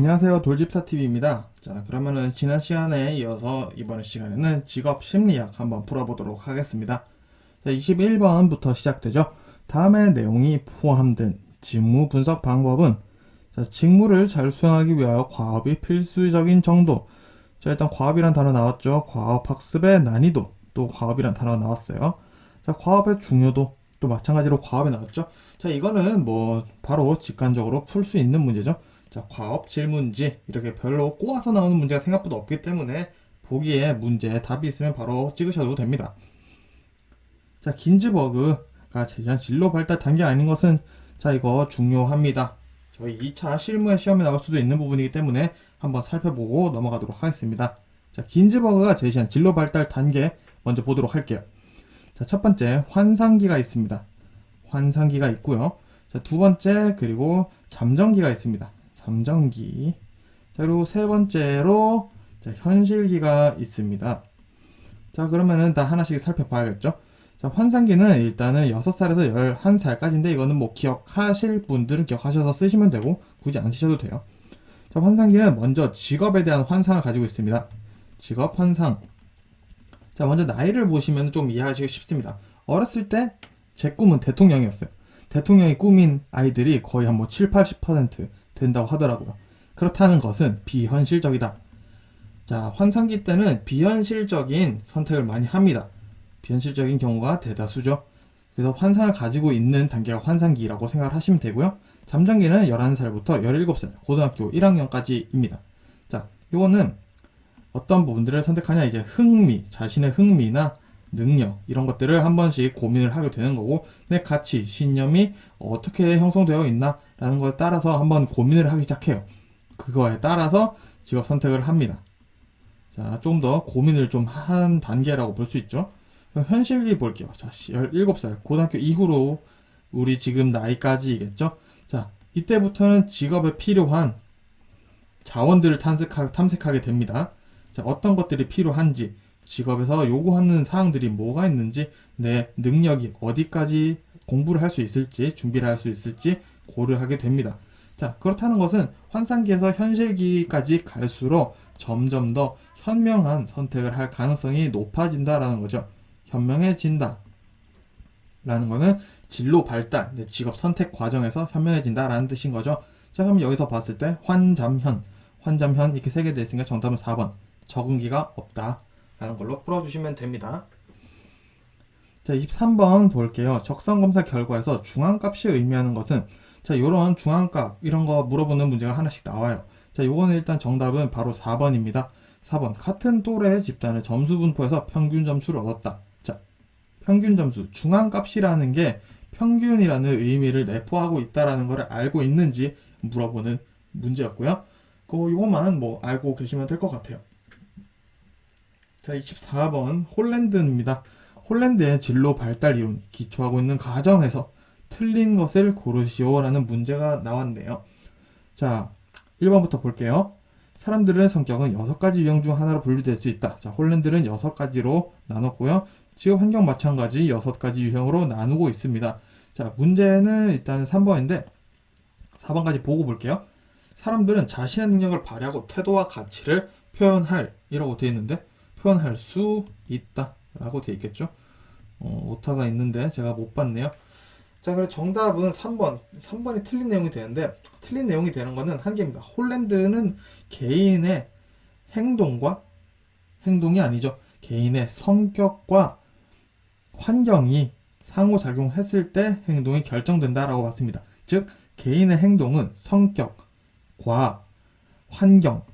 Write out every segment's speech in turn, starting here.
안녕하세요. 돌집사TV입니다. 자 그러면은 지난 시간에 이어서 이번 시간에는 직업 심리학 한번 풀어보도록 하겠습니다. 자 21번부터 시작되죠. 다음의 내용이 포함된 직무 분석 방법은 자, 직무를 잘 수행하기 위하여 과업이 필수적인 정도. 자 일단 과업이란 단어 나왔죠. 과업 학습의 난이도. 또 과업이란 단어가 나왔어요. 자 과업의 중요도. 또 마찬가지로 과업이 나왔죠. 자 이거는 뭐 바로 직관적으로 풀 수 있는 문제죠 자, 과업 질문지 이렇게 별로 꼬아서 나오는 문제가 생각보다 없기 때문에 보기에 문제에 답이 있으면 바로 찍으셔도 됩니다. 자, 긴즈버그가 제시한 진로 발달 단계 아닌 것은 자, 이거 중요합니다. 저희 2차 실무의 시험에 나올 수도 있는 부분이기 때문에 한번 살펴보고 넘어가도록 하겠습니다. 자, 긴즈버그가 제시한 진로 발달 단계 먼저 보도록 할게요. 자, 첫 번째 환상기가 있습니다. 환상기가 있고요. 자, 두 번째 그리고 잠정기가 있습니다. 잠정기. 자, 그리고 세 번째로 자, 현실기가 있습니다. 자, 그러면은 다 하나씩 살펴봐야겠죠? 자, 환상기는 일단은 6살에서 11살까지인데 이거는 뭐 기억하실 분들은 기억하셔서 쓰시면 되고 굳이 안 쓰셔도 돼요. 자, 환상기는 먼저 직업에 대한 환상을 가지고 있습니다. 직업 환상. 자, 먼저 나이를 보시면 좀 이해하시기 쉽습니다. 어렸을 때 제 꿈은 대통령이었어요. 대통령이 꿈인 아이들이 거의 한 뭐 7, 80% 된다고 하더라고요. 그렇다는 것은 비현실적이다. 자, 환상기 때는 비현실적인 선택을 많이 합니다. 비현실적인 경우가 대다수죠. 그래서 환상을 가지고 있는 단계가 환상기라고 생각을 하시면 되고요. 잠정기는 11살부터 17살, 고등학교 1학년까지입니다. 자, 요거는 어떤 부분들을 선택하냐, 이제 흥미, 자신의 흥미나 능력, 이런 것들을 한 번씩 고민을 하게 되는 거고, 내 가치, 신념이 어떻게 형성되어 있나, 라는 걸 따라서 한번 고민을 하기 시작해요. 그거에 따라서 직업 선택을 합니다. 자, 좀 더 고민을 좀 한 단계라고 볼 수 있죠. 현실기 볼게요. 자, 17살, 고등학교 이후로 우리 지금 나이까지이겠죠. 자, 이때부터는 직업에 필요한 자원들을 탐색하, 탐색하게 됩니다. 자, 어떤 것들이 필요한지, 직업에서 요구하는 사항들이 뭐가 있는지, 내 능력이 어디까지 공부를 할 수 있을지, 준비를 할 수 있을지 고려하게 됩니다. 자, 그렇다는 것은 환상기에서 현실기까지 갈수록 점점 더 현명한 선택을 할 가능성이 높아진다라는 거죠. 현명해진다. 라는 거는 진로 발달, 내 직업 선택 과정에서 현명해진다라는 뜻인 거죠. 자, 그럼 여기서 봤을 때 환잠현, 환잠현 이렇게 세개돼 있으니까 정답은 4번. 적응기가 없다. 라는 걸로 풀어주시면 됩니다. 자, 23번 볼게요. 적성검사 결과에서 중앙값이 의미하는 것은 자, 요런 중앙값 이런 거 물어보는 문제가 하나씩 나와요. 자, 요거는 일단 정답은 바로 4번입니다. 4번 같은 또래 집단의 점수 분포에서 평균 점수를 얻었다. 자, 평균 점수 중앙값이라는 게 평균이라는 의미를 내포하고 있다라는 것을 알고 있는지 물어보는 문제였고요. 그 요것만 뭐 알고 계시면 될 것 같아요. 자, 24번 홀랜드입니다. 홀랜드의 진로 발달 이론 기초하고 있는 가정에서 틀린 것을 고르시오라는 문제가 나왔네요. 자, 1번부터 볼게요. 사람들의 성격은 6가지 유형 중 하나로 분류될 수 있다. 자, 홀랜드는 6가지로 나눴고요. 지금 환경 마찬가지 6가지 유형으로 나누고 있습니다. 자, 문제는 일단 3번인데 4번까지 보고 볼게요. 사람들은 자신의 능력을 발휘하고 태도와 가치를 표현할 이라고 되어 있는데 표현할 수 있다 라고 되어 있겠죠. 어, 오타가 있는데 제가 못 봤네요. 자, 그래서 정답은 3번. 3번이 틀린 내용이 되는데, 틀린 내용이 되는 거는 한 개입니다. 홀랜드는 개인의 행동과, 행동이 아니죠. 개인의 성격과 환경이 상호작용했을 때 행동이 결정된다라고 봤습니다. 즉, 개인의 행동은 성격과 환경,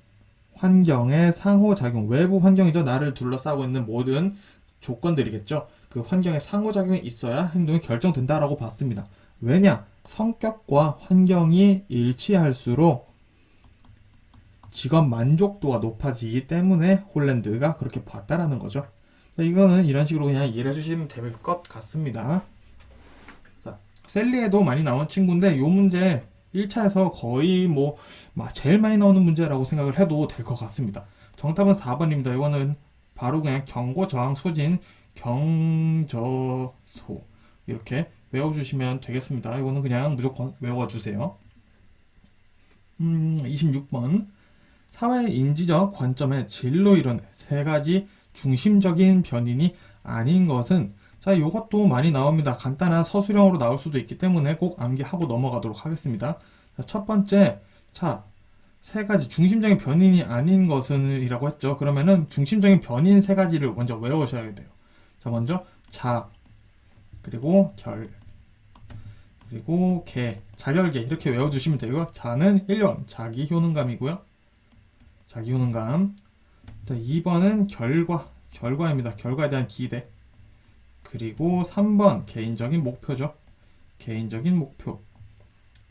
환경의 상호작용, 외부 환경이죠. 나를 둘러싸고 있는 모든 조건들이겠죠. 그 환경의 상호작용이 있어야 행동이 결정된다라고 봤습니다. 왜냐? 성격과 환경이 일치할수록 직업 만족도가 높아지기 때문에 홀랜드가 그렇게 봤다라는 거죠. 자, 이거는 이런 식으로 그냥 이해해 주시면 될 것 같습니다. 자, 셀리에도 많이 나온 친구인데 요 문제 1차에서 거의 뭐 제일 많이 나오는 문제라고 생각을 해도 될 것 같습니다. 정답은 4번입니다. 이거는 바로 그냥 경고 저항 소진 경저소 이렇게 외워주시면 되겠습니다. 이거는 그냥 무조건 외워주세요. 음, 26번. 사회 인지적 관점의 진로 이론 세 가지 중심적인 변인이 아닌 것은 자, 이것도 많이 나옵니다. 간단한 서술형으로 나올 수도 있기 때문에 꼭 암기하고 넘어가도록 하겠습니다. 자, 첫 번째, 자, 세 가지 중심적인 변인이 아닌 것은이라고 했죠. 그러면은 중심적인 변인 세 가지를 먼저 외우셔야 돼요. 자, 먼저 자, 그리고 결, 그리고 개, 자결계 이렇게 외워주시면 되고요. 자는 1번 자기 효능감이고요. 자기 효능감. 자, 2번은 결과, 결과입니다. 결과에 대한 기대. 그리고 3번 개인적인 목표죠. 개인적인 목표.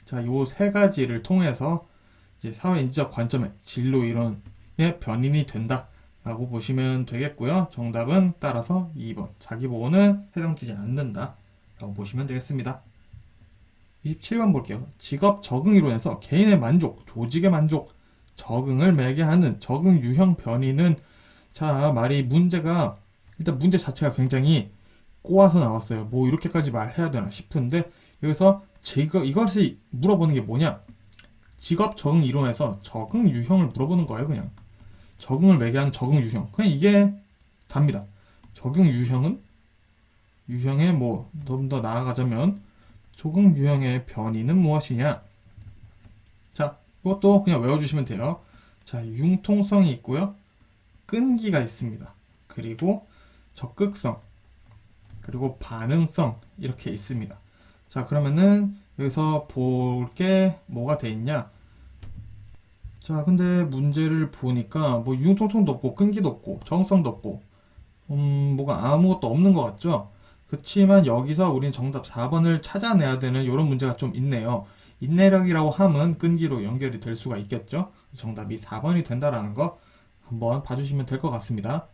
자, 요 세 가지를 통해서 이제 사회 인지적 관점의 진로 이론의 변인이 된다라고 보시면 되겠고요. 정답은 따라서 2번. 자기 보호는 해당되지 않는다라고 보시면 되겠습니다. 27번 볼게요. 직업 적응 이론에서 개인의 만족, 조직의 만족, 적응을 매개하는 적응 유형 변이는 자 말이 문제가 일단 문제 자체가 굉장히 꼬아서 나왔어요. 뭐 이렇게까지 말해야 되나 싶은데 여기서 직업 이것이 물어보는 게 뭐냐? 직업 적응 이론에서 적응 유형을 물어보는 거예요, 그냥. 적응을 매개하는 적응 유형. 그냥 이게 답니다. 적용 유형은 유형의 뭐 좀 더 나아가자면 적응 유형의 변이는 무엇이냐? 자, 이것도 그냥 외워주시면 돼요. 자, 융통성이 있고요. 끈기가 있습니다. 그리고 적극성, 그리고 반응성 이렇게 있습니다. 자, 그러면은 여기서 볼 게 뭐가 돼 있냐? 자, 근데 문제를 보니까 뭐 융통성도 없고 끈기도 없고 정성도 없고 음, 뭐가 아무것도 없는 것 같죠? 그렇지만 여기서 우린 정답 4번을 찾아내야 되는 이런 문제가 좀 있네요. 인내력이라고 함은 끈기로 연결이 될 수가 있겠죠? 정답이 4번이 된다라는 거 한번 봐주시면 될 것 같습니다.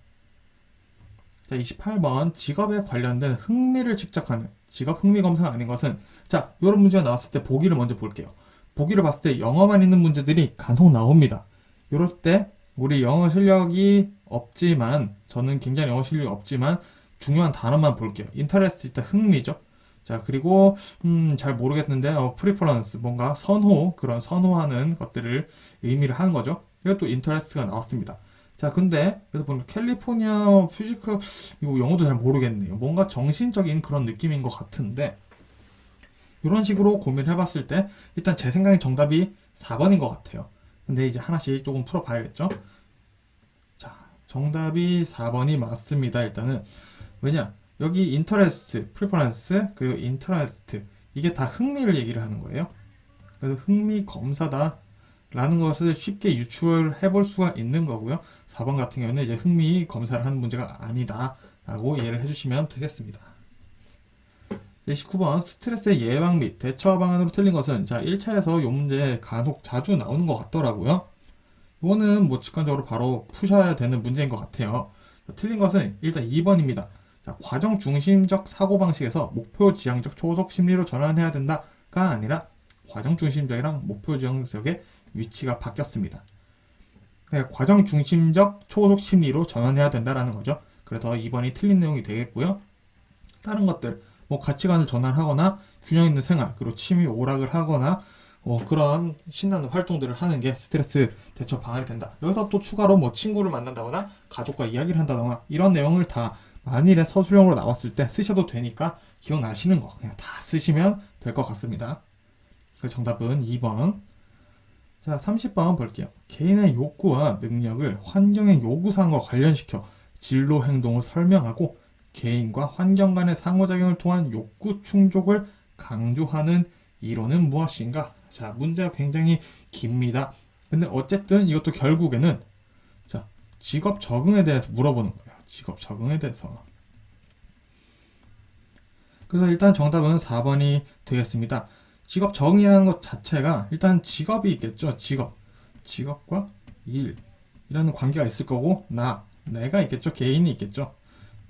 자, 28번 직업에 관련된 흥미를 측정하는 직업 흥미 검사가 아닌 것은 자, 이런 문제가 나왔을 때 보기를 먼저 볼게요. 보기를 봤을 때 영어만 있는 문제들이 간혹 나옵니다. 이럴 때 우리 영어 실력이 없지만 저는 굉장히 영어 실력이 없지만 중요한 단어만 볼게요. 인터레스트 일단 흥미죠. 자 그리고 음, 잘 모르겠는데 어, 프리퍼런스 뭔가 선호 그런 선호하는 것들을 의미를 하는 거죠. 이것도 인터레스트가 나왔습니다. 자 근데 그래서 보면 캘리포니아 퓨지컬 이거 영어도 잘 모르겠네요. 뭔가 정신적인 그런 느낌인 것 같은데 이런 식으로 고민을 해봤을 때 일단 제 생각엔 정답이 4번인 것 같아요. 근데 이제 하나씩 조금 풀어봐야겠죠. 자 정답이 4번이 맞습니다. 일단은 왜냐 여기 인터레스트, 프리퍼런스 그리고 인터레스트 이게 다 흥미를 얘기를 하는 거예요. 그래서 흥미 검사다. 라는 것을 쉽게 유추를 해볼 수가 있는 거고요. 4번 같은 경우는 이제 흥미 검사를 하는 문제가 아니다. 라고 이해를 해주시면 되겠습니다. 19번 스트레스의 예방 및 대처 방안으로 틀린 것은 자 1차에서 이 문제 간혹 자주 나오는 것 같더라고요. 이거는 뭐 직관적으로 바로 푸셔야 되는 문제인 것 같아요. 자, 틀린 것은 일단 2번입니다. 자, 과정 중심적 사고 방식에서 목표 지향적 초속 심리로 전환해야 된다가 아니라 과정 중심적이랑 목표 지향적의 위치가 바뀌었습니다. 그러니까 과정 중심적 초속 심리로 전환해야 된다라는 거죠. 그래서 2번이 틀린 내용이 되겠고요. 다른 것들 뭐 가치관을 전환하거나 균형 있는 생활 그리고 취미 오락을 하거나 어, 그런 신나는 활동들을 하는 게 스트레스 대처 방안이 된다. 여기서 또 추가로 뭐 친구를 만난다거나 가족과 이야기를 한다거나 이런 내용을 다 만일에 서술형으로 나왔을 때 쓰셔도 되니까 기억나시는 거 그냥 다 쓰시면 될 것 같습니다. 그 정답은 2번. 자, 30번 볼게요. 개인의 욕구와 능력을 환경의 요구사항과 관련시켜 진로 행동을 설명하고 개인과 환경 간의 상호작용을 통한 욕구 충족을 강조하는 이론은 무엇인가? 자, 문제가 굉장히 깁니다. 근데 어쨌든 이것도 결국에는 자, 직업 적응에 대해서 물어보는 거예요. 직업 적응에 대해서. 그래서 일단 정답은 4번이 되겠습니다. 직업 적응이라는 것 자체가 일단 직업이 있겠죠. 직업. 직업과 일 이라는 관계가 있을 거고 나, 내가 있겠죠. 개인이 있겠죠.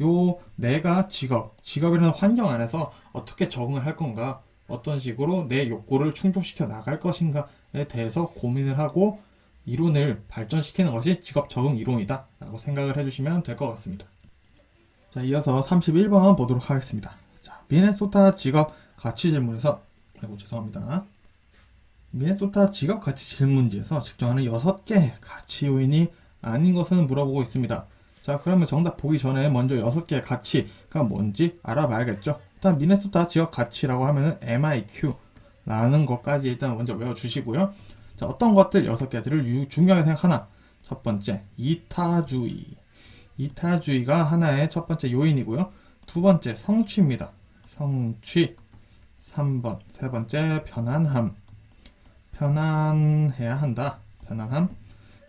요 내가 직업, 직업이라는 환경 안에서 어떻게 적응을 할 건가, 어떤 식으로 내 욕구를 충족시켜 나갈 것인가에 대해서 고민을 하고 이론을 발전시키는 것이 직업 적응 이론이다 라고 생각을 해주시면 될 것 같습니다. 자, 이어서 31번 보도록 하겠습니다. 자, 미네소타 직업 가치 질문에서 아이고 죄송합니다. 미네소타 직업 가치 질문지에서 측정하는 6개 가치 요인이 아닌 것은 물어보고 있습니다. 자, 그러면 정답 보기 전에 먼저 6개의 가치가 뭔지 알아봐야겠죠. 일단 미네소타 지역 가치라고 하면은 MIQ라는 것까지 일단 먼저 외워주시고요. 자, 어떤 것들 6개들을 유- 중요하게 생각하나? 첫 번째, 이타주의. 이타주의가 하나의 첫 번째 요인이고요. 두 번째, 성취입니다. 성취. 3번, 세 번째, 편안함. 편안해야 한다. 편안함.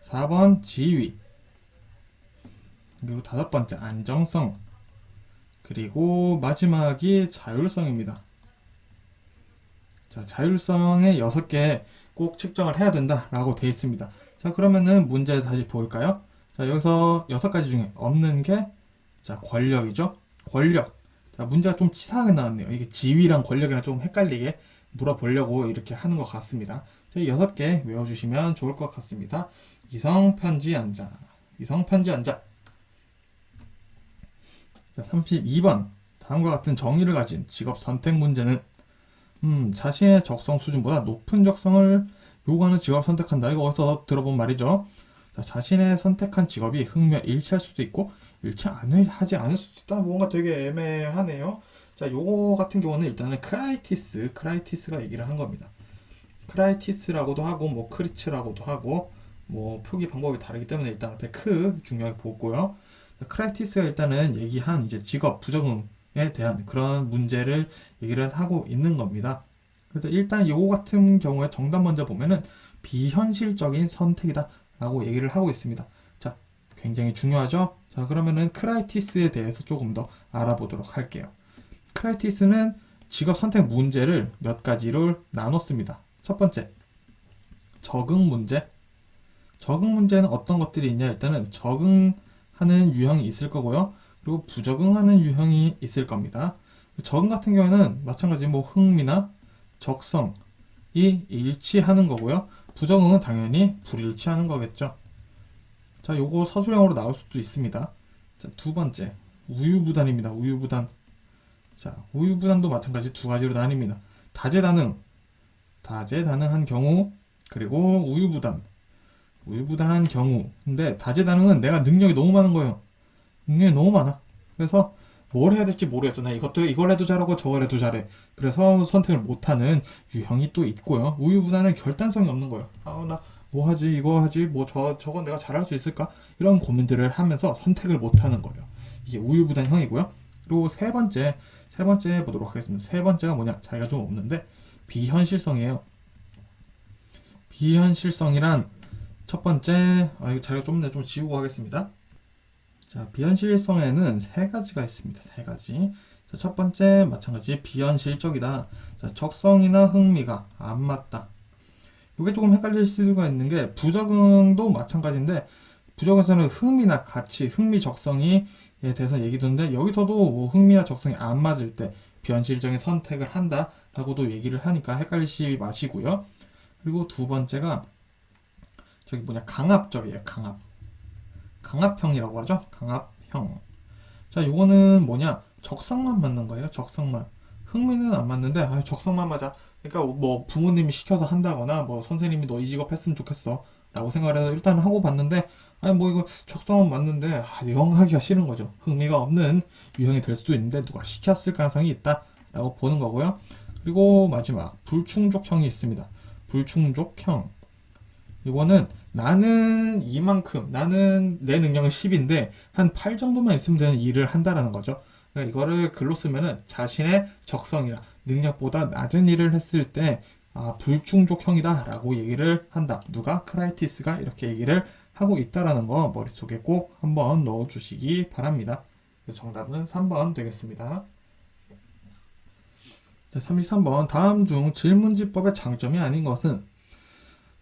4번, 지위. 그리고 다섯 번째, 안정성. 그리고 마지막이 자율성입니다. 자, 자율성의 여섯 개꼭 측정을 해야 된다 라고 되어 있습니다. 자, 그러면은 문제 다시 볼까요? 자, 여기서 여섯 가지 중에 없는 게, 자, 권력이죠? 권력. 자, 문제가 좀 치사하게 나왔네요. 이게 지위랑 권력이랑 좀 헷갈리게 물어보려고 이렇게 하는 것 같습니다. 자, 이 여섯 개 외워주시면 좋을 것 같습니다. 이성 편지 앉아. 이성 편지 앉아. 자, 32번. 다음과 같은 정의를 가진 직업 선택 문제는 음, 자신의 적성 수준보다 높은 적성을 요구하는 직업을 선택한다. 이거 어디서 들어본 말이죠. 자, 자신의 선택한 직업이 흥미와 일치할 수도 있고 일치하지 않을 수도 있다. 뭔가 되게 애매하네요. 자, 요거 같은 경우는 일단은 크라이티스, 크라이티스가 얘기를 한 겁니다. 크라이티스라고도 하고 뭐 크리츠라고도 하고 뭐 표기 방법이 다르기 때문에 일단 앞에 크 중요하게 보고요. 자, 크라이티스가 일단은 얘기한 이제 직업 부적응에 대한 그런 문제를 얘기를 하고 있는 겁니다. 그래서 일단 요거 같은 경우에 정답 먼저 보면은 비현실적인 선택이다라고 얘기를 하고 있습니다. 자, 굉장히 중요하죠? 자, 그러면은 크라이티스에 대해서 조금 더 알아보도록 할게요. 크라이티스는 직업 선택 문제를 몇 가지로 나눴습니다. 첫 번째, 적응 문제. 적응 문제는 어떤 것들이 있냐? 일단은 적응하는 유형이 있을 거고요. 그리고 부적응하는 유형이 있을 겁니다. 적응 같은 경우에는 마찬가지 뭐 흥미나 적성이 일치하는 거고요. 부적응은 당연히 불일치하는 거겠죠. 자, 요거 서술형으로 나올 수도 있습니다. 자, 두 번째, 우유부단입니다. 우유부단. 자, 우유부단도 마찬가지 두 가지로 나뉩니다. 다재다능, 다재다능한 경우, 그리고 우유부단, 우유부단한 경우. 근데 다재다능은 내가 능력이 너무 많은 거예요. 능력이 너무 많아. 그래서 뭘 해야 될지 모르겠어. 나 이것도 이걸 해도 잘하고 저걸 해도 잘해. 그래서 선택을 못하는 유형이 또 있고요. 우유부단은 결단성이 없는 거예요. 아, 나 뭐 하지? 이거 하지? 뭐 저 저건 내가 잘할 수 있을까? 이런 고민들을 하면서 선택을 못하는 거예요. 이게 우유부단형이고요. 그리고 세 번째, 세 번째 보도록 하겠습니다. 세 번째가 뭐냐? 자리가 좀 없는데 비현실성이에요. 비현실성이란 첫 번째, 아 이거 자리가 좀좀 지우고 하겠습니다. 자, 비현실성에는 세 가지가 있습니다. 세 가지. 자, 첫 번째, 마찬가지 비현실적이다. 자, 적성이나 흥미가 안 맞다. 이게 조금 헷갈릴 수가 있는 게 부적응도 마찬가지인데 부적응에서는 흥미나 가치, 흥미 적성이 에 대해서 얘기도는데 여기서도 뭐 흥미나 적성이 안 맞을 때 비현실적인 선택을 한다라고도 얘기를 하니까 헷갈리시 마시고요. 그리고 두 번째가 저기 뭐냐 강압적이에요. 강압. 강압형이라고 하죠. 강압형. 자, 요거는 뭐냐? 적성만 맞는 거예요. 적성만. 흥미는 안 맞는데 아, 적성만 맞아. 그러니까 뭐 부모님이 시켜서 한다거나 뭐 선생님이 너 이 직업 했으면 좋겠어. 라고 생각을 해서 일단 하고 봤는데 아니 뭐 이거 적성은 맞는데 아, 영 하기가 싫은 거죠. 흥미가 없는 유형이 될 수도 있는데 누가 시켰을 가능성이 있다 라고 보는 거고요. 그리고 마지막 불충족형이 있습니다. 불충족형. 이거는 나는 이만큼 나는 내 능력은 10인데 한 8 정도만 있으면 되는 일을 한다라는 거죠. 그러니까 이거를 글로 쓰면은 자신의 적성이나 능력보다 낮은 일을 했을 때 아, 불충족형이다 라고 얘기를 한다. 누가 크라이티스가 이렇게 얘기를 하고 있다라는 거 머릿속에 꼭 한번 넣어 주시기 바랍니다. 정답은 3번 되겠습니다. 자, 33번 다음 중 질문지법의 장점이 아닌 것은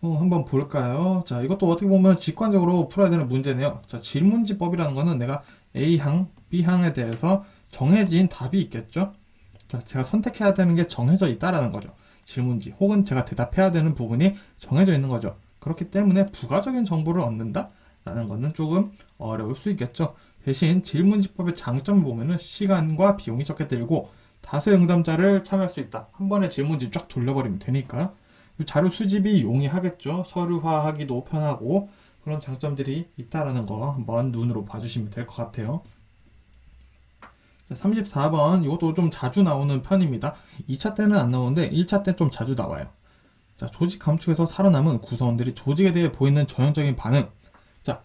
어, 한번 볼까요? 자, 이것도 어떻게 보면 직관적으로 풀어야 되는 문제네요. 자, 질문지법이라는 거는 내가 A항, B항에 대해서 정해진 답이 있겠죠? 자, 제가 선택해야 되는 게 정해져 있다라는 거죠. 질문지 혹은 제가 대답해야 되는 부분이 정해져 있는 거죠. 그렇기 때문에 부가적인 정보를 얻는다? 라는 거는 조금 어려울 수 있겠죠. 대신 질문지법의 장점을 보면은 시간과 비용이 적게 들고 다수의 응답자를 참여할 수 있다. 한 번에 질문지 쫙 돌려버리면 되니까. 자료 수집이 용이하겠죠. 서류화하기도 편하고 그런 장점들이 있다라는 거 한번 눈으로 봐주시면 될 것 같아요. 34번 이것도 좀 자주 나오는 편입니다. 2차 때는 안 나오는데 1차 때 좀 자주 나와요. 자, 조직 감축에서 살아남은 구성원들이 조직에 대해 보이는 전형적인 반응. 자,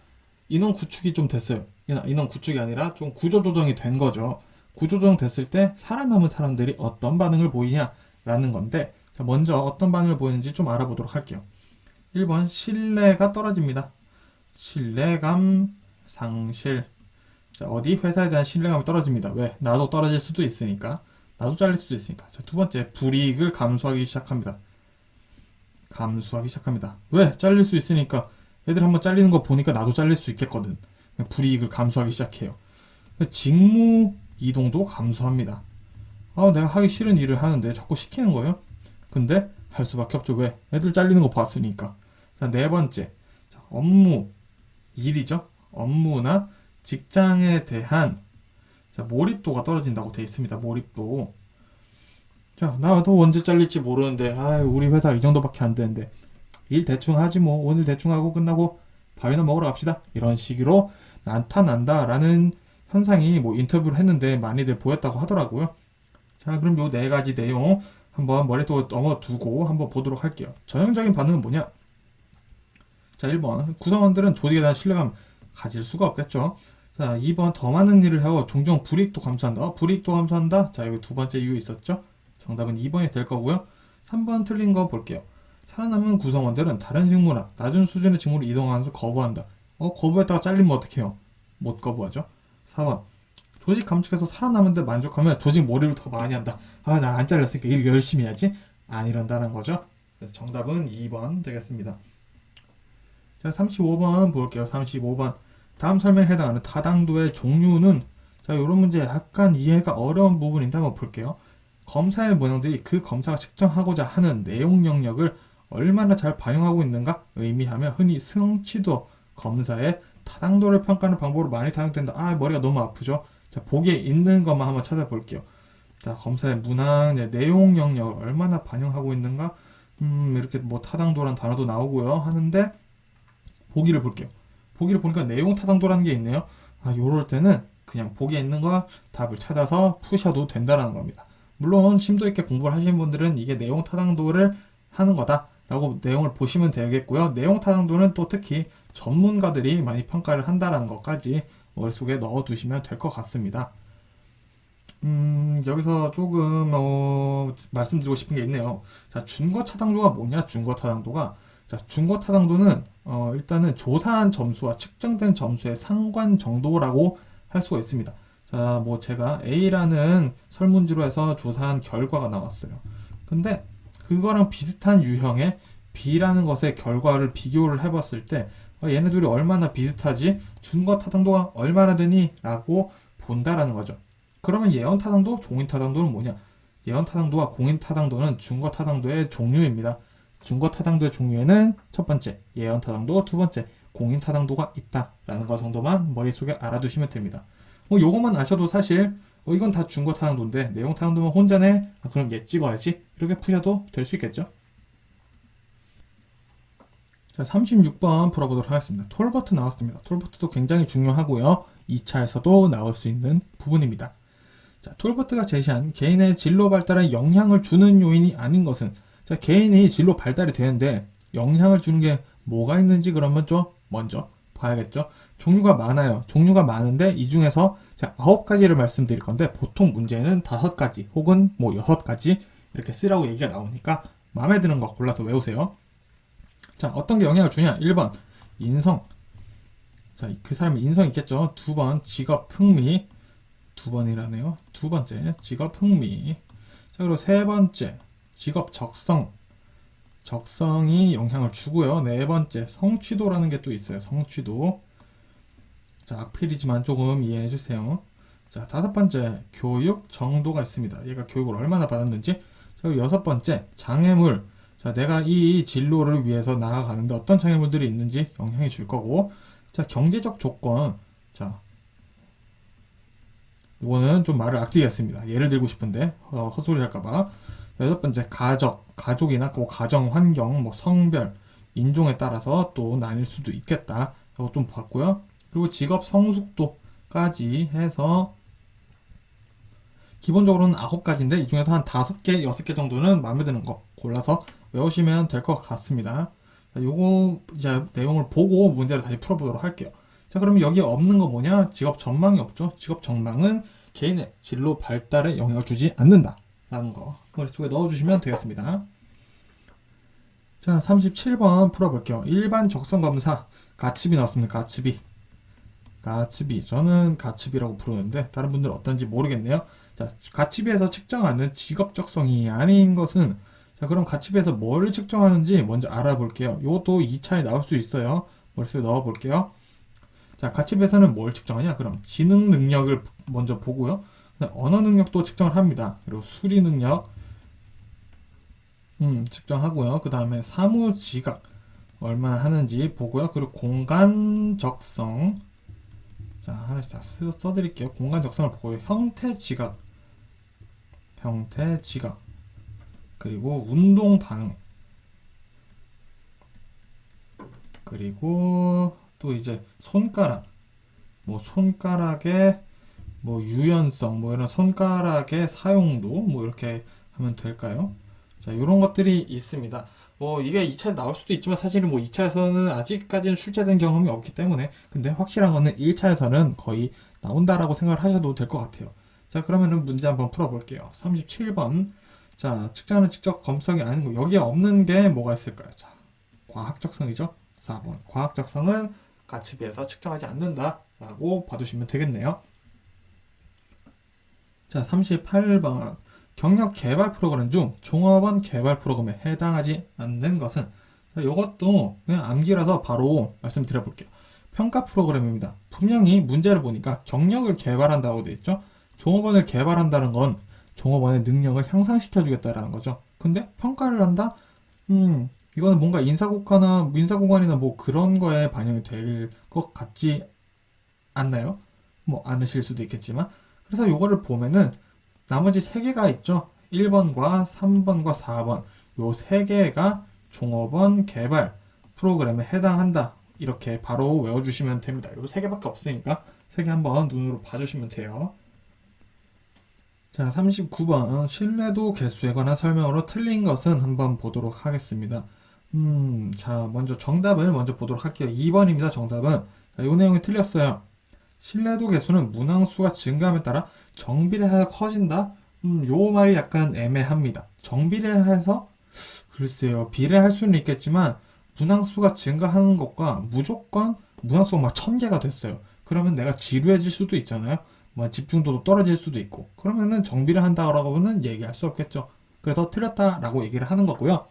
인원 구축이 좀 됐어요. 인원- 구축이 아니라 좀 구조 조정이 된 거죠. 구조 조정 됐을 때 살아남은 사람들이 어떤 반응을 보이냐라는 건데, 자, 먼저 어떤 반응을 보이는지 좀 알아보도록 할게요. 1번 신뢰가 떨어집니다. 신뢰감 상실. 자, 어디 회사에 대한 신뢰감이 떨어집니다. 왜? 나도 떨어질 수도 있으니까. 나도 잘릴 수도 있으니까. 자, 두 번째, 불이익을 감수하기 시작합니다. 감수하기 시작합니다. 왜? 잘릴 수 있으니까. 애들 한번 잘리는 거 보니까 나도 잘릴 수 있겠거든. 불이익을 감수하기 시작해요. 직무 이동도 감수합니다. 아, 내가 하기 싫은 일을 하는데 자꾸 시키는 거예요? 근데 할 수밖에 없죠. 왜? 애들 잘리는 거 봤으니까. 자, 네 번째. 자, 업무, 일이죠. 업무나 직장에 대한 자, 몰입도가 떨어진다고 돼 있습니다. 몰입도. 자, 나도 언제 잘릴지 모르는데, 아, 우리 회사 이 정도밖에 안 되는데, 일 대충 하지 뭐, 오늘 대충 하고 끝나고 밥이나 먹으러 갑시다. 이런 식으로 나타난다라는 현상이 뭐 인터뷰를 했는데 많이들 보였다고 하더라고요. 자, 그럼 요 네 가지 내용 한번 머릿속에 넣어두고 한번 보도록 할게요. 전형적인 반응은 뭐냐? 자, 1번. 구성원들은 조직에 대한 신뢰감 가질 수가 없겠죠. 자, 2번. 더 많은 일을 하고 종종 불이익도 감수한다. 어, 불이익도 감수한다. 자, 여기 두 번째 이유 있었죠? 정답은 2번이 될 거고요. 3번 틀린 거 볼게요. 살아남은 구성원들은 다른 직무나 낮은 수준의 직무로 이동하면서 거부한다. 어, 거부했다가 잘리면 어떡해요? 못 거부하죠. 4번. 조직 감축해서 살아남은데 만족하면 조직 몰입을 더 많이 한다. 아, 나 안 잘렸으니까 일 열심히 해야지. 안 이런다는 거죠. 그래서 정답은 2번 되겠습니다. 자, 35번 볼게요. 35번. 다음 설명에 해당하는 타당도의 종류는 자, 이런 문제 약간 이해가 어려운 부분인데 한번 볼게요. 검사의 모형들이 그 검사가 측정하고자 하는 내용 영역을 얼마나 잘 반영하고 있는가 의미하며 흔히 성취도 검사의 타당도를 평가하는 방법으로 많이 사용된다. 아, 머리가 너무 아프죠? 자, 보기에 있는 것만 한번 찾아볼게요. 자, 검사의 문항, 네, 내용 영역을 얼마나 반영하고 있는가? 음, 이렇게 뭐 타당도란 단어도 나오고요. 하는데, 보기를 볼게요. 보기를 보니까 내용 타당도라는 게 있네요. 아, 요럴 때는 그냥 보기에 있는 거 답을 찾아서 푸셔도 된다라는 겁니다. 물론 심도 있게 공부를 하시는 분들은 이게 내용 타당도를 하는 거다 라고 내용을 보시면 되겠고요. 내용 타당도는 또 특히 전문가들이 많이 평가를 한다라는 것까지 머릿속에 넣어 두시면 될 것 같습니다. 음, 여기서 조금 어, 말씀드리고 싶은 게 있네요. 자, 준거 타당도가 뭐냐? 준거 타당도가 자, 준거 타당도는 어, 일단은 조사한 점수와 측정된 점수의 상관 정도라고 할 수가 있습니다. 자, 뭐 제가 A라는 설문지로 해서 조사한 결과가 나왔어요. 근데 그거랑 비슷한 유형의 B라는 것의 결과를 비교를 해봤을 때 어, 얘네 둘이 얼마나 비슷하지? 준거 타당도가 얼마나 되니? 라고 본다라는 거죠. 그러면 예언 타당도, 종인 타당도는 뭐냐? 예언 타당도와 공인 타당도는 준거 타당도의 종류입니다. 준거 타당도의 종류에는 첫 번째 예언 타당도, 두 번째 공인 타당도가 있다라는 것 정도만 머릿속에 알아두시면 됩니다. 뭐 요것만 아셔도 사실 어, 이건 다 준거 타당도인데 내용 타당도면 혼자네? 아, 그럼 얘 찍어야지 이렇게 푸셔도 될 수 있겠죠? 자, 36번 풀어보도록 하겠습니다. 톨버트 나왔습니다. 톨버트도 굉장히 중요하고요. 2차에서도 나올 수 있는 부분입니다. 자, 톨버트가 제시한 개인의 진로 발달에 영향을 주는 요인이 아닌 것은 자, 개인이 진로 발달이 되는데 영향을 주는 게 뭐가 있는지 그러면 좀 먼저 봐야겠죠. 종류가 많아요. 종류가 많은데 이 중에서 자, 아홉 가지를 말씀드릴 건데 보통 문제는 다섯 가지 혹은 뭐 여섯 가지 이렇게 쓰라고 얘기가 나오니까 마음에 드는 거 골라서 외우세요. 자, 어떤 게 영향을 주냐? 1번, 인성. 자, 그 사람의 인성이 있겠죠. 두 번, 직업 흥미. 두 번이라네요. 두 번째, 직업 흥미. 자, 그리고 세 번째, 직업 적성. 적성이 영향을 주고요. 네 번째, 성취도라는 게 또 있어요. 성취도. 자, 악필이지만 조금 이해해 주세요. 자, 다섯 번째, 교육 정도가 있습니다. 얘가 교육을 얼마나 받았는지. 자, 여섯 번째, 장애물. 자, 내가 이 진로를 위해서 나아가는데 어떤 장애물들이 있는지 영향이 줄 거고. 자, 경제적 조건. 자, 이거는 좀 말을 아끼겠습니다. 예를 들고 싶은데, 어, 헛소리 할까봐. 여섯 번째 가족, 가족이나 뭐 가정 환경, 뭐 성별, 인종에 따라서 또 나뉠 수도 있겠다. 라고 좀 봤고요. 그리고 직업 성숙도까지 해서 기본적으로는 아홉 가지인데 이 중에서 한 다섯 개, 여섯 개 정도는 마음에 드는 거 골라서 외우시면 될 것 같습니다. 자, 요거 이제 내용을 보고 문제를 다시 풀어보도록 할게요. 자, 그러면 여기 없는 거 뭐냐? 직업 전망이 없죠. 직업 전망은 개인의 진로 발달에 영향을 주지 않는다. 라는 거. 머릿속에 넣어주시면 되겠습니다. 자, 37번 풀어볼게요. 일반 적성 검사. 가츠비 나왔습니다. 가츠비. 가츠비. 저는 가츠비라고 부르는데, 다른 분들은 어떤지 모르겠네요. 자, 가츠비에서 측정하는 직업 적성이 아닌 것은, 자, 그럼 가츠비에서 뭐를 측정하는지 먼저 알아볼게요. 이것도 2차에 나올 수 있어요. 머릿속에 넣어볼게요. 자, 가츠비에서는 뭘 측정하냐? 그럼 지능 능력을 먼저 보고요. 언어 능력도 측정을 합니다. 그리고 수리 능력, 음, 측정하고요. 그 다음에 사무 지각 얼마나 하는지 보고요. 그리고 공간 적성, 자 하나씩 다 쓰- 써드릴게요. 공간 적성을 보고요. 형태 지각, 형태 지각, 그리고 운동 반응, 그리고 또 이제 손가락, 뭐 손가락의 뭐 유연성, 뭐 이런 손가락의 사용도 뭐 이렇게 하면 될까요? 자, 이런 것들이 있습니다. 뭐 이게 2차에 나올 수도 있지만 사실은 뭐 2차에서는 아직까지는 출제된 경험이 없기 때문에 근데 확실한 거는 1차에서는 거의 나온다라고 생각을 하셔도 될 것 같아요. 자, 그러면은 문제 한번 풀어볼게요. 37번. 자, 측정하는 직접 검성이 거. 여기에 없는 게 뭐가 있을까요? 자, 과학적성이죠. 4번. 과학적성은 가치비에서 측정하지 않는다라고 봐두시면 되겠네요. 자, 38번. 경력 개발 프로그램 중 종업원 개발 프로그램에 해당하지 않는 것은 자, 이것도 그냥 암기라서 바로 말씀드려 볼게요. 평가 프로그램입니다. 분명히 문제를 보니까 경력을 개발한다고 돼 있죠. 종업원을 개발한다는 건 종업원의 능력을 향상시켜 주겠다라는 거죠. 근데 평가를 한다? 음, 이거는 뭔가 인사고과나 인사고관이나 뭐 그런 거에 반영이 될 것 같지 않나요? 뭐 않으실 수도 있겠지만 그래서 요거를 보면은 나머지 세 개가 있죠. 1번과 3번과 4번. 요세 개가 종업원 개발 프로그램에 해당한다. 이렇게 바로 외워주시면 됩니다. 요세 개밖에 없으니까 세개 한번 눈으로 봐주시면 돼요. 자, 39번. 신뢰도 개수에 관한 설명으로 틀린 것은 한번 보도록 하겠습니다. 음, 자, 먼저 정답을 먼저 보도록 할게요. 2번입니다. 정답은. 자, 요 내용이 틀렸어요. 신뢰도 개수는 문항수가 증가함에 따라 정비례하여 커진다? 음, 요 말이 약간 애매합니다. 정비례해서 글쎄요, 비례할 수는 있겠지만 문항수가 증가하는 것과 무조건 문항수가 막 천 개가 됐어요. 그러면 내가 지루해질 수도 있잖아요. 뭐 집중도도 떨어질 수도 있고 그러면은 정비를 한다라고는 얘기할 수 없겠죠. 그래서 틀렸다라고 얘기를 하는 거고요.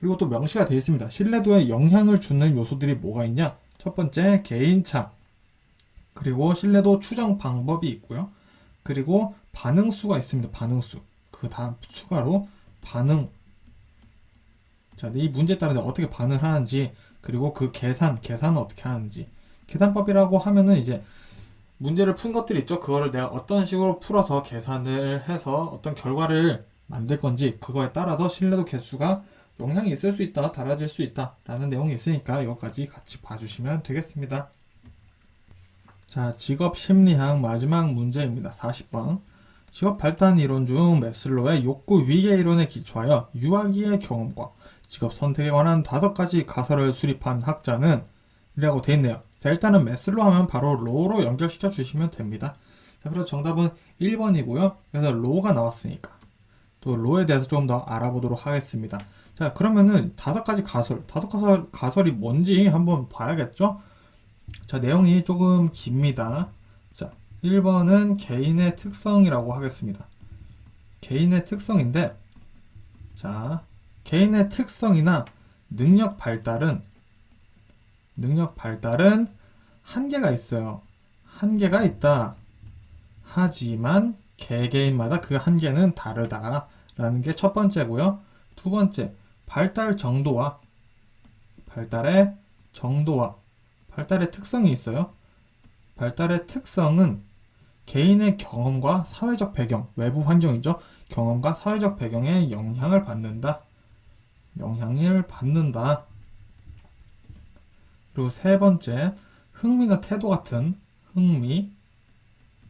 그리고 또 명시가 되어 있습니다. 신뢰도에 영향을 주는 요소들이 뭐가 있냐? 첫 번째 개인차, 그리고 신뢰도 추정 방법이 있고요. 그리고 반응수가 있습니다. 반응수. 그 다음 추가로 반응. 자, 이 문제에 따라 내가 어떻게 반응을 하는지, 그리고 그 계산, 계산은 어떻게 하는지. 계산법이라고 하면은 이제 문제를 푼 것들이 있죠. 그거를 내가 어떤 식으로 풀어서 계산을 해서 어떤 결과를 만들 건지, 그거에 따라서 신뢰도 개수가 영향이 있을 수 있다, 달라질 수 있다, 라는 내용이 있으니까 이것까지 같이 봐주시면 되겠습니다. 자, 직업 심리학 마지막 문제입니다. 40번. 직업 발달 이론 중 메슬로의 욕구 위계 이론에 기초하여 유아기의 경험과 직업 선택에 관한 다섯 가지 가설을 수립한 학자는 이라고 돼 있네요. 자, 일단은 메슬로 하면 바로 로로 연결시켜 주시면 됩니다. 자, 그래서 정답은 1번이고요. 그래서 로가 나왔으니까 또 로에 대해서 좀 더 알아보도록 하겠습니다. 자, 그러면은 다섯 가지 가설, 다섯 가설 가설이 뭔지 한번 봐야겠죠? 자, 내용이 조금 깁니다. 자, 1번은 개인의 특성이라고 하겠습니다. 개인의 특성인데, 자, 개인의 특성이나 능력 발달은, 능력 발달은 한계가 있어요. 한계가 있다. 하지만 개개인마다 그 한계는 다르다라는 게 첫 번째고요. 두 번째, 발달 정도와 발달의 정도와 발달의 특성이 있어요. 발달의 특성은 개인의 경험과 사회적 배경, 외부 환경이죠. 경험과 사회적 배경에 영향을 받는다. 영향을 받는다. 그리고 세 번째, 흥미나 태도 같은 흥미,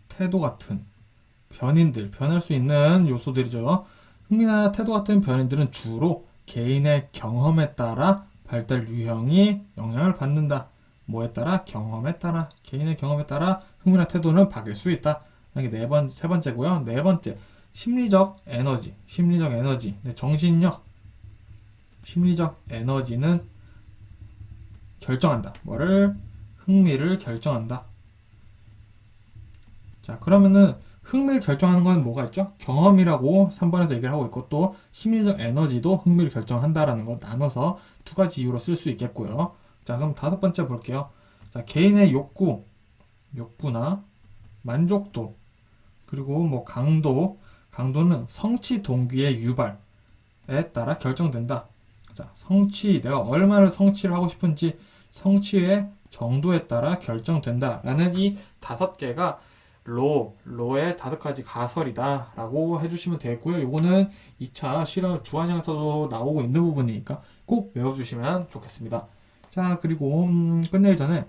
태도 같은 변인들, 변할 수 있는 요소들이죠. 흥미나 태도 같은 변인들은 주로 개인의 경험에 따라 발달 유형이 영향을 받는다. 뭐에 따라? 경험에 따라. 개인의 경험에 따라 흥미나 태도는 바뀔 수 있다. 이게 네 번, 세 번째고요. 네 번째, 심리적 에너지. 심리적 에너지. 네, 정신력. 심리적 에너지는 결정한다. 뭐를? 흥미를 결정한다. 자, 그러면은 흥미를 결정하는 건 뭐가 있죠? 경험이라고 3번에서 얘기를 하고 있고 또 심리적 에너지도 흥미를 결정한다라는 거 나눠서 두 가지 이유로 쓸 수 있겠고요. 자, 그럼 다섯 번째 볼게요. 자, 개인의 욕구, 욕구나 만족도, 그리고 뭐 강도, 강도는 성취 동기의 유발에 따라 결정된다. 자, 성취, 내가 얼마를 성취를 하고 싶은지 성취의 정도에 따라 결정된다 라는 이 다섯 개가 로, 로의 다섯 가지 가설이다 라고 해주시면 되고요. 이거는 2차 실험 주안형에서도 나오고 있는 부분이니까 꼭 외워주시면 좋겠습니다. 자, 그리고 음, 끝내기 전에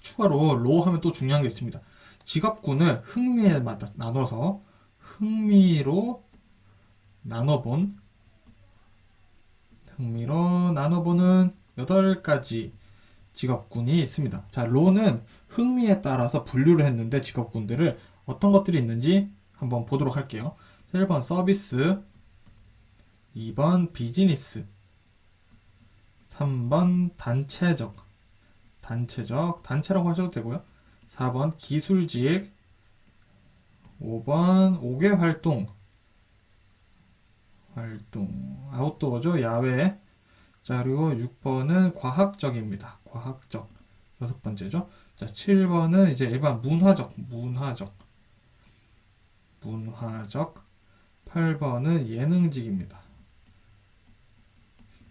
추가로 로 하면 또 중요한 게 있습니다. 직업군을 흥미에 맞- 나눠서 흥미로 나눠본 흥미로 나눠보는 8가지 직업군이 있습니다. 자, 로는 흥미에 따라서 분류를 했는데 직업군들을 어떤 것들이 있는지 한번 보도록 할게요. 1번 서비스, 2번 비즈니스, 3번 단체적, 단체적, 단체라고 하셔도 되고요. 4번 기술직, 5번 5개 활동, 활동, 아웃도어죠, 야외. 자, 그리고 6번은 과학적입니다. 과학적. 여섯 번째죠. 자, 7번은 이제 일반 문화적, 문화적. 문화적. 8번은 예능직입니다.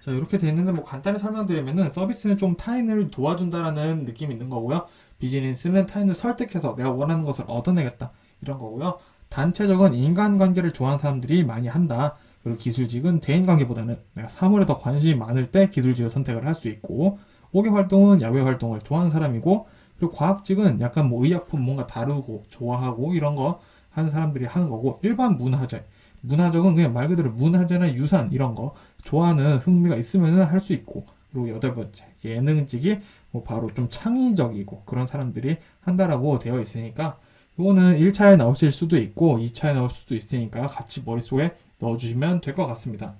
자, 이렇게 돼 있는데 뭐 간단히 설명드리면은 서비스는 좀 타인을 도와준다라는 느낌이 있는 거고요. 비즈니스는 타인을 설득해서 내가 원하는 것을 얻어내겠다. 이런 거고요. 단체적은 인간관계를 좋아하는 사람들이 많이 한다. 그리고 기술직은 대인관계보다는 내가 사물에 더 관심이 많을 때 기술직을 선택을 할 수 있고 5개 활동은 야외 활동을 좋아하는 사람이고 그리고 과학직은 약간 뭐 의약품 뭔가 다루고 좋아하고 이런 거 하는 사람들이 하는 거고 일반 문화재 문화적은 그냥 말 그대로 문화재나 유산 이런 거 좋아하는 흥미가 있으면은 할 수 있고 그리고 여덟 번째 예능직이 뭐 바로 좀 창의적이고 그런 사람들이 한다라고 되어 있으니까 이거는 1차에 나오실 수도 있고 2차에 나올 수도 있으니까 같이 머릿속에 넣어주시면 될 것 같습니다.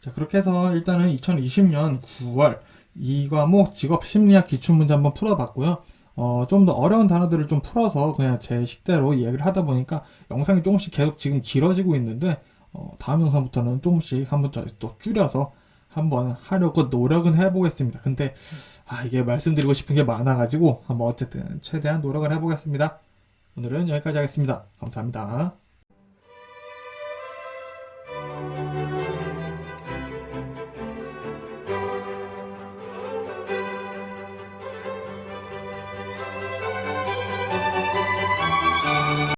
자, 그렇게 해서 일단은 2020년 9월 이 과목 직업 심리학 기출문제 한번 풀어봤고요. 어, 좀 더 어려운 단어들을 좀 풀어서 그냥 제 식대로 이야기를 하다 보니까 영상이 조금씩 계속 지금 길어지고 있는데, 어, 다음 영상부터는 조금씩 한번 더또 줄여서 한번 하려고 노력은 해보겠습니다. 근데, 아, 이게 말씀드리고 싶은 게 많아가지고, 한번 어쨌든 최대한 노력을 해보겠습니다. 오늘은 여기까지 하겠습니다. 감사합니다.